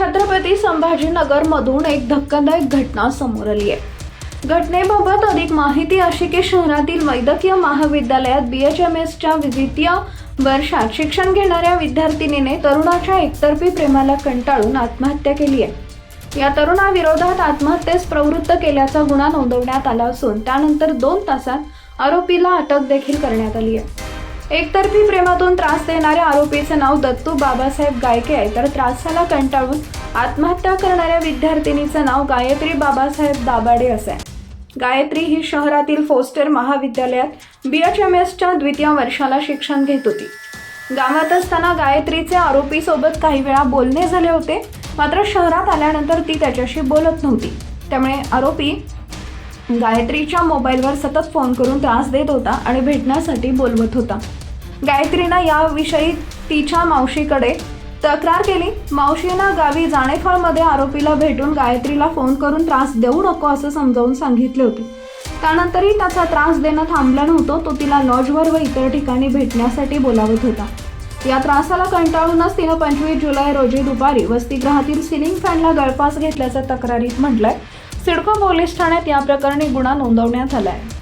छत्रपती संभाजीनगरमधून एक धक्कादायक घटना समोर आली आहे. घटनेबाबत अधिक माहिती अशी की शहरातील वैद्यकीय महाविद्यालयात बी एच एम एसच्या द्वितीय वर्षात शिक्षण घेणाऱ्या विद्यार्थिनीने तरुणाच्या एकतर्फी प्रेमाला कंटाळून आत्महत्या केली आहे. या तरुणाविरोधात आत्महत्येस प्रवृत्त केल्याचा गुन्हा नोंदवण्यात आला असून त्यानंतर दोन तासात आरोपीला अटक देखील करण्यात आली आहे. एकतर्फी प्रेमातून त्रास देणाऱ्या आरोपीचे नाव दत्तू बाबासाहेब गायके आहे. तर त्रासाला कंटाळून आत्महत्या करणाऱ्या विद्यार्थिनीचं नाव गायत्री बाबासाहेब दाभाडे असं आहे. गायत्री ही शहरातील फोस्टर महाविद्यालयात बी एच एम एसच्या द्वितीय वर्षाला शिक्षण घेत होती. गावात असताना गायत्रीचे आरोपीसोबत काही वेळा बोलणे झाले होते. मात्र शहरात आल्यानंतर ती त्याच्याशी बोलत नव्हती. त्यामुळे आरोपी गायत्रीच्या मोबाईलवर सतत फोन करून त्रास देत होता आणि भेटण्यासाठी बोलवत होता. गायत्रीनं याविषयी तिच्या मावशीकडे तक्रार केली. मावशीनं गावी जाणेफळमध्ये आरोपीला भेटून गायत्रीला फोन करून त्रास देऊ नको असं समजावून सांगितले होते. त्यानंतरही त्याचा त्रास देणं थांबला नव्हतं. तो तिला लॉजवर व इतर ठिकाणी भेटण्यासाठी बोलावत होता. या त्रासाला कंटाळूनच तिनं पंचवीस जुलै रोजी दुपारी वसतिगृहातील सिलिंग फॅनला गळफास घेतल्याचं तक्रारीत म्हटलंय. सिडको पोलीस ठाण्यात या प्रकरणी गुन्हा नोंदवण्यात आला आहे